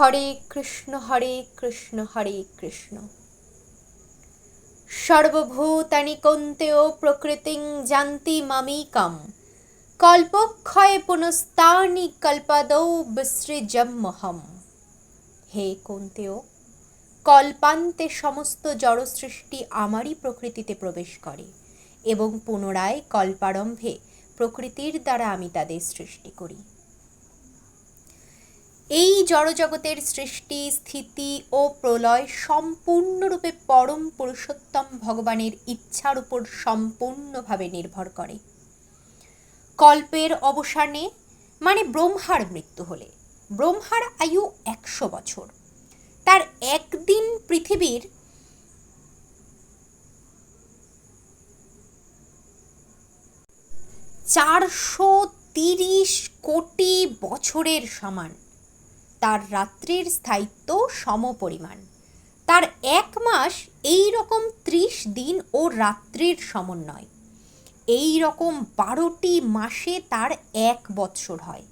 হরে কৃষ্ণ হরে কৃষ্ণ হরে কৃষ্ণ। সর্বভূতানি কন্তেও প্রকৃতিং জান্তি মামিকম। কল্পক্ষয়ে পুনস্তানি কল্পাদৌ বিসৃজমহম হে কন্তেও, কল্পান্তে সমস্ত জড়সৃষ্টি আমারই প্রকৃতিতে প্রবেশ করে এবং পুনরায় কল্পারম্ভে প্রকৃতির দ্বারা আমি তাদের সৃষ্টি করি। এই জড়জগতের সৃষ্টি, স্থিতি ও প্রলয় সম্পূর্ণরূপে পরম পুরুষোত্তম ভগবানের ইচ্ছার উপর সম্পূর্ণভাবে নির্ভর করে। কল্পের অবসানে মানে ব্রহ্মার মৃত্যু হলে, ব্রহ্মার আয়ু একশো বছর। তার একদিন পৃথিবীর চারশো তিরিশ কোটি বছরের সমান। তার রাত্রির স্থায়িত্ব সমপরিমাণ। তার এক মাস এই রকম ত্রিশ দিন ও রাত্রির সমন্বয়। এই রকম বারোটি মাসে তার এক বৎসর হয়।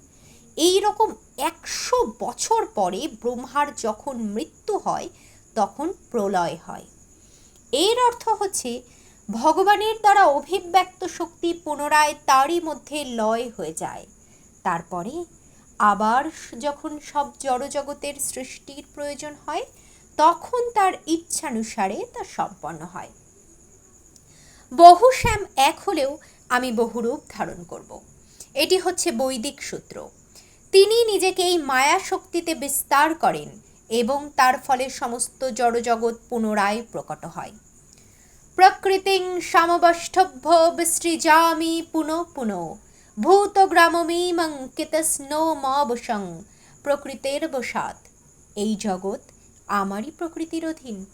এই রকম একশো বছর পরে ব্রহ্মার যখন মৃত্যু হয়, তখন প্রলয় হয়। এর অর্থ হচ্ছে, ভগবানের দ্বারা অভিব্যক্ত শক্তি পুনরায় তারই মধ্যে লয় হয়ে যায়। তারপরে আবার যখন সব জড়জগতের সৃষ্টির প্রয়োজন হয়, তখন তার ইচ্ছানুসারে তা সম্পন্ন হয়। বহু শ্যাম এক হলেও আমি বহুরূপ ধারণ করব। এটি হচ্ছে বৈদিক সূত্র। তিনি নিজেকে এই মায়া শক্তিতে বিস্তার করেন এবং তার ফলে সমস্ত জড়জগৎ পুনরায় প্রকট হয়। প্রকৃতিং সমবষ্ঠভ্য বিসৃজামি পুনঃ পুনঃ ভূতগ্রামমিমং কিতস্নোমবসং প্রকৃতের বসাত এই জগৎ আমারই প্রকৃতির অধীন।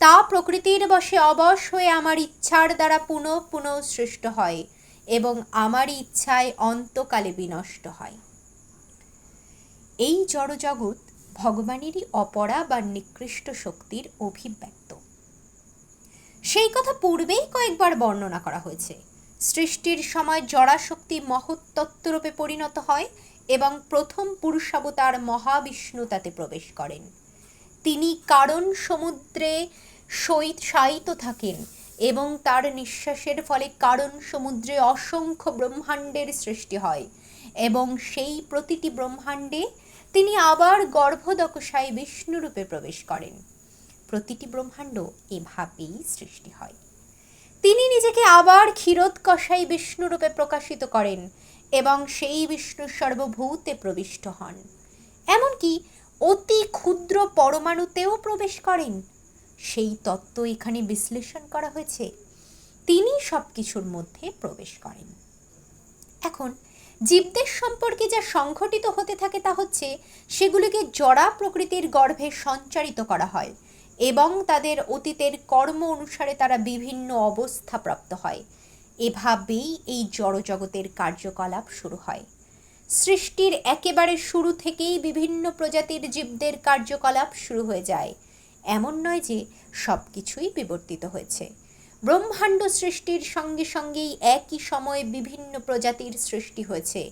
তা প্রকৃতির বশে অবশ হয়ে আমার ইচ্ছার দ্বারা পুনঃ পুনঃ সৃষ্ট হয় এবং আমার ইচ্ছায় অন্তকালে বিনষ্ট হয়। এই জড়জগৎ ভগবানেরই অপরা বা নিকৃষ্ট শক্তির অভিব্যক্ত। সেই কথা পূর্বেই কয়েকবার বর্ণনা করা হয়েছে। সৃষ্টির সময় জড়াশক্তি মহত্তত্ত্বরূপে পরিণত হয় এবং প্রথম পুরুষাবতার মহাবিষ্ণু তাতে প্রবেশ করেন। তিনি কারণ সমুদ্রে সহিত শায়িত থাকেন এবং তার নিঃশ্বাসের ফলে কারণ সমুদ্রে অসংখ্য ব্রহ্মাণ্ডের সৃষ্টি হয় এবং সেই প্রতিটি ব্রহ্মাণ্ডে তিনি আবার গর্ভদকশায় বিষ্ণুরূপে প্রবেশ করেন। প্রতিটি ব্রহ্মাণ্ড এভাবেই সৃষ্টি হয়। তিনি নিজেকে আবার ক্ষীরোৎকষাই বিষ্ণুরূপে প্রকাশিত করেন এবং সেই বিষ্ণু সর্বভূতে প্রবিষ্ট হন। এমনকি অতি ক্ষুদ্র পরমাণুতেও প্রবেশ করেন। সেই তত্ত্ব এখানে বিশ্লেষণ করা হয়েছে। তিনি সব কিছুর মধ্যে প্রবেশ করেন। এখন, জীবদের সম্পর্কে যা সংঘটিত হতে থাকে তা হচ্ছে, সেগুলিকে জড়া প্রকৃতির গর্ভে সঞ্চারিত করা হয়। এবং তাদের অতীতের কর্ম অনুসারে তারা বিভিন্ন অবস্থা প্রাপ্ত হয়। এভাবেই এই জড়জগতের কার্যকলাপ শুরু হয়। সৃষ্টির একেবারে শুরু থেকেই বিভিন্ন প্রজাতির জীবদের কার্যকলাপ শুরু হয়ে যায়। এমন নয় যে সব কিছুই বিবর্তিত হয়েছে। ব্রহ্মাণ্ড সৃষ্টির সঙ্গে সঙ্গেই একই সময়ে বিভিন্ন প্রজাতির সৃষ্টি হয়েছে।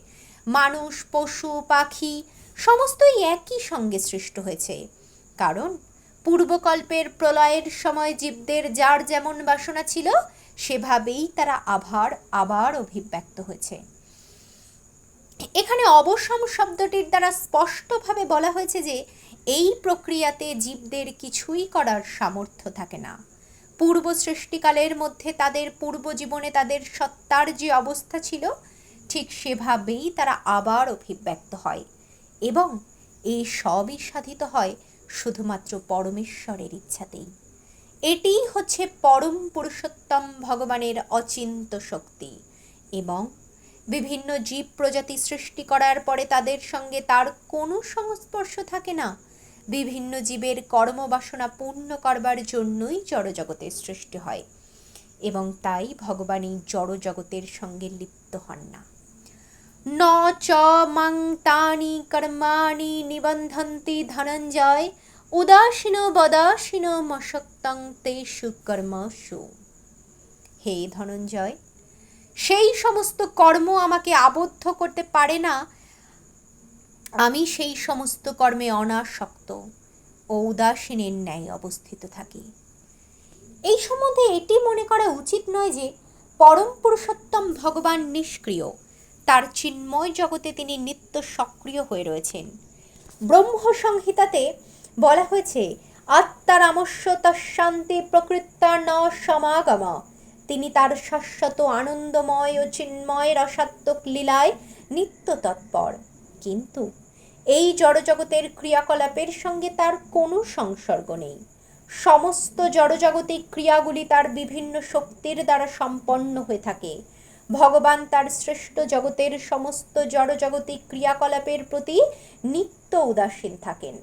মানুষ, পশু, পাখি, সমস্তই একই সঙ্গে সৃষ্ট হয়েছে। কারণ পূর্বকল্পের প্রলয়ের সময় জীবদের যার যেমন বাসনা ছিল, সেভাবেই তারা আভার আবার অভিব্যক্ত হয়েছে। এখানে অবসম শব্দটির দ্বারা স্পষ্টভাবে বলা হয়েছে যে, এই প্রক্রিয়াতে জীবদের কিছুই করার সামর্থ্য থাকে না। পূর্ব সৃষ্টিকালের মধ্যে তাদের পূর্ব জীবনে তাদের সত্তার যে অবস্থা ছিল, ঠিক সেভাবেই তারা আবার অভিব্যক্ত হয় এবং এই সবই সাধিত হয় শুধুমাত্র পরমেশ্বরের ইচ্ছাতেই। এটিই হচ্ছে পরম পুরুষোত্তম ভগবানের অচিন্ত শক্তি এবং বিভিন্ন জীব প্রজাতি সৃষ্টি করার পরে তাদের সঙ্গে তার কোনো সংস্পর্শ থাকে না। বিভিন্ন জীবের কর্মবাসনা পূর্ণ করবার জন্যই জড়জগতের সৃষ্টি হয় এবং তাই ভগবান এই জড়জগতের সঙ্গে লিপ্ত হন না। ন চ মাং তানি কর্মাণি নিবন্ধন্তি ধনঞ্জয় উদাসীন বদাসীন মশক্তং তেষু কর্মসু। হে ধনঞ্জয়, সেই সমস্ত কর্ম আমাকে আবদ্ধ করতে পারে না। আমি সেই সমস্ত কর্মে অনাসক্ত ও উদাসীনের ন্যায় অবস্থিত থাকি। এই সম্বন্ধে এটি মনে করা উচিত নয় যে পরম পুরুষোত্তম ভগবান নিষ্ক্রিয়। তার চিন্ময় জগতে তিনি নিত্য সক্রিয় হয়ে রয়েছেন। ব্রহ্ম সংহিতাতে বলা হয়েছে আত্মারামস্য তশান্তি প্রকৃত্তা ন সমাগম তিনি তার শাশ্বত আনন্দময় ও চিন্ময় রসাত্মক লীলায় নিত্য তৎপর। কিন্তু এই জড়জগতের ক্রিয়াকলাপের সঙ্গে তার কোনো সংসর্গ নেই। সমস্ত জড়জাগতিক ক্রিয়াগুলি তার বিভিন্ন শক্তির দ্বারা সম্পন্ন হয়ে থাকে। ভগবান তার শ্রেষ্ঠ জগতের সমস্ত জড়জাগতিক ক্রিয়াকলাপের প্রতি নিত্য উদাসীন থাকেন।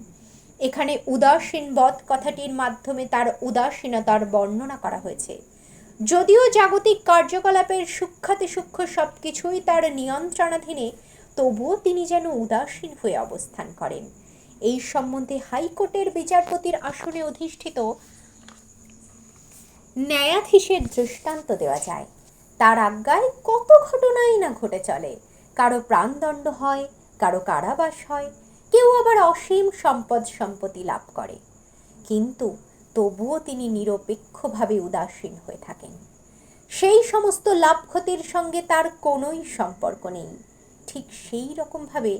এখানে উদাসীন বধ কথাটির মাধ্যমে তার উদাসীনতার বর্ণনা করা হয়েছে। যদিও জাগতিক কার্যকলাপের সূক্ষাতে সূক্ষ্ম সব কিছুই তার নিয়ন্ত্রণাধীনে, তবুও তিনি যেন উদাসীন হয়ে অবস্থান করেন। এই সম্বন্ধে হাইকোর্টের বিচারপতির আসনে অধিষ্ঠিত ন্যায়াধীশের দৃষ্টান্ত দেওয়া যায়। তার আজ্ঞায় কত ঘটনাই না ঘটে চলে। কারও প্রাণদণ্ড হয়, কারও কারাবাস হয় কেউ আবার অসীম সম্পদ সম্পত্তি লাভ করে। কিন্তু তবুও তিনি নিরপেক্ষভাবে উদাসীন হয়ে থাকেন। সেই সমস্ত লাভ ক্ষতির সঙ্গে তার কোনোই সম্পর্ক নেই। ঠিক সেই রকমভাবে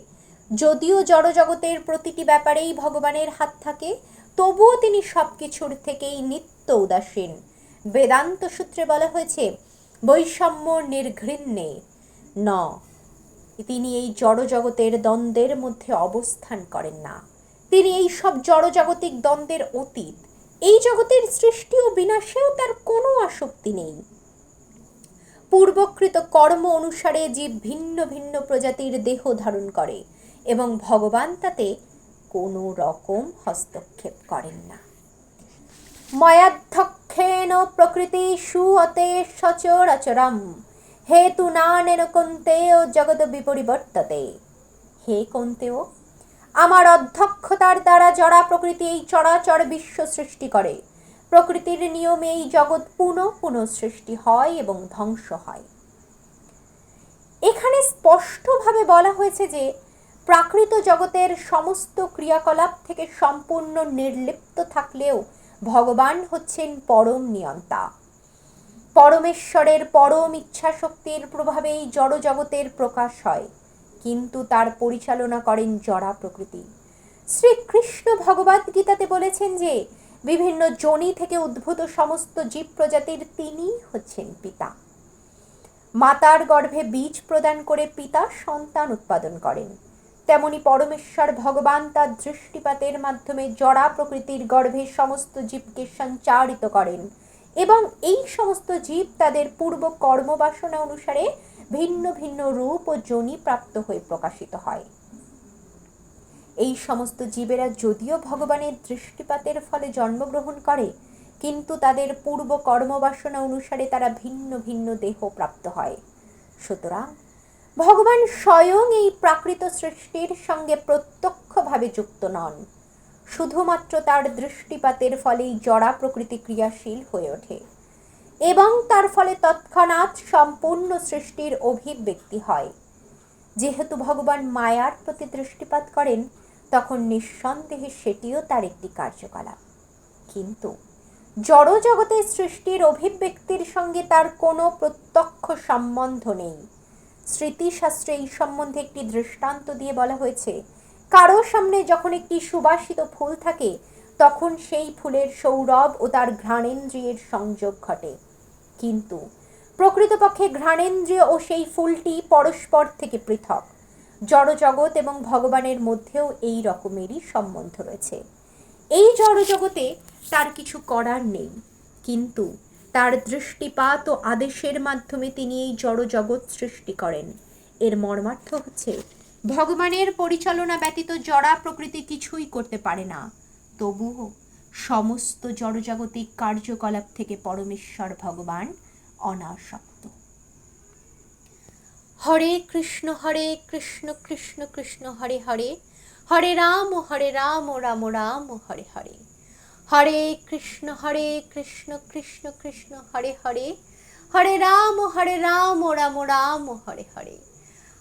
যদিও জড়জগতের প্রতিটি ব্যাপারেই ভগবানের হাত থাকে, তবুও তিনি সব কিছুর থেকেই নিত্য উদাসীন। বেদান্ত সূত্রে বলা হয়েছে, বৈষম্য নির্ঘৃণ্যে। ন তিনি এই জড়জগতের দ্বন্দ্বের মধ্যে অবস্থান করেন না। তিনি এই সব জড়জাগতিক দ্বন্দ্বের অতীত। এই জগতের সৃষ্টি ও বিনাশেও তার কোনো আসক্তি নেই। পূর্বকৃত কর্ম অনুসারে জীব ভিন্ন ভিন্ন প্রজাতির দেহ ধারণ করে এবং ভগবান তাতে কোনো রকম হস্তক্ষেপ করেন না। ময়াধ্যক্ষেন প্রকৃতি সুয়তে সচরাচরম। হেতু নানেন কন্তেয় জগৎ বিপরিবর্ততে হে কন্তেয় আমার অধ্যক্ষতার দ্বারা জড়া প্রকৃতি এই চরাচর বিশ্ব সৃষ্টি করে, প্রকৃতির নিয়মে এই জগৎ পুনঃ পুনঃ সৃষ্টি হয় এবং ধ্বংস হয়। এখানে স্পষ্টভাবে বলা হয়েছে যে, প্রাকৃত জগতের সমস্ত ক্রিয়াকলাপ থেকে সম্পূর্ণ নির্লিপ্ত থাকলেও ভগবান হচ্ছেন পরম নিয়ন্তা। পরমেশ্বরের পরম ইচ্ছা শক্তির প্রভাবেই জড়জগতের প্রকাশ হয়, কিন্তু তার পরিচালনা করেন জড়া প্রকৃতি। শ্রীকৃষ্ণ ভগবদ গীতাতে বলেছেন যে, বিভিন্ন জনি থেকে উদ্ভূত সমস্ত জীব প্রজাতির তিনিই হচ্ছেন পিতা। মাতার গর্ভে বীজ প্রদান করে পিতা সন্তান উৎপাদন করেন। তেমনি পরমেশ্বর ভগবান তার দৃষ্টিপাতের মাধ্যমে জড়া প্রকৃতির গর্ভে সমস্ত জীবকে সঞ্চারিত করেন। এবং এই সমস্ত জীব তাদের পূর্ব কর্মবাসনা অনুসারে ভিন্ন ভিন্ন রূপ ও জনি প্রাপ্ত হয়ে প্রকাশিত হয়। এই সমস্ত জীবেরা যদিও ভগবানের দৃষ্টিপাতের ফলে জন্মগ্রহণ করে, কিন্তু তাদের পূর্ব কর্মবাসনা অনুসারে তারা ভিন্ন ভিন্ন দেহ প্রাপ্ত হয়। সুতরাং ভগবান স্বয়ং এই প্রাকৃত সৃষ্টির সঙ্গে প্রত্যক্ষভাবে যুক্ত নন। শুধুমাত্র তার দৃষ্টিপাতের ফলেই জড়া প্রকৃতি ক্রিয়াশীল হয়ে ওঠে। এবং তার ফলে তৎক্ষণাৎ সম্পূর্ণ সৃষ্টির অভিব্যক্তি হয়। যেহেতু ভগবান মায়ার প্রতি দৃষ্টিপাত করেন, তখন নিঃসন্দেহে সেটিও তার একটি কার্যকলাপ। কিন্তু জড় জগতের সৃষ্টির অভিব্যক্তির সঙ্গে তার কোনো প্রত্যক্ষ সম্বন্ধ নেই। স্মৃতিশাস্ত্রে এই সম্বন্ধে একটি দৃষ্টান্ত দিয়ে বলা হয়েছে কারও সামনে যখন একটি সুবাসিত ফুল থাকে, তখন সেই ফুলের সৌরভ ও তার ঘ্রাণেন্দ্রিয়ের সংযোগ ঘটে। কিন্তু প্রকৃতপক্ষে ঘ্রাণেন্দ্রিয় ও সেই ফুলটি পরস্পর থেকে পৃথক। জড়জগৎ এবং ভগবানের মধ্যেও এই রকমেরই সম্বন্ধ রয়েছে। এই জড়জগতে তার কিছু করার নেই। কিন্তু তার দৃষ্টিপাত ও আদেশের মাধ্যমে তিনি এই জড়জগৎ সৃষ্টি করেন। এর মর্মার্থ হচ্ছে ভগবানের পরিচালনা ব্যতীত জড়া প্রকৃতি কিছুই করতে পারে না। তবুও সমস্ত জড়জাগতিক কার্যকলাপ থেকে পরমেশ্বর ভগবান অনাসক্ত। হরে কৃষ্ণ হরে কৃষ্ণ কৃষ্ণ কৃষ্ণ, হরে হরে। হরে রাম হরে রাম রাম রাম, হরে হরে। হরে কৃষ্ণ হরে কৃষ্ণ কৃষ্ণ কৃষ্ণ, হরে হরে। হরে রাম হরে রাম রাম রাম, হরে হরে।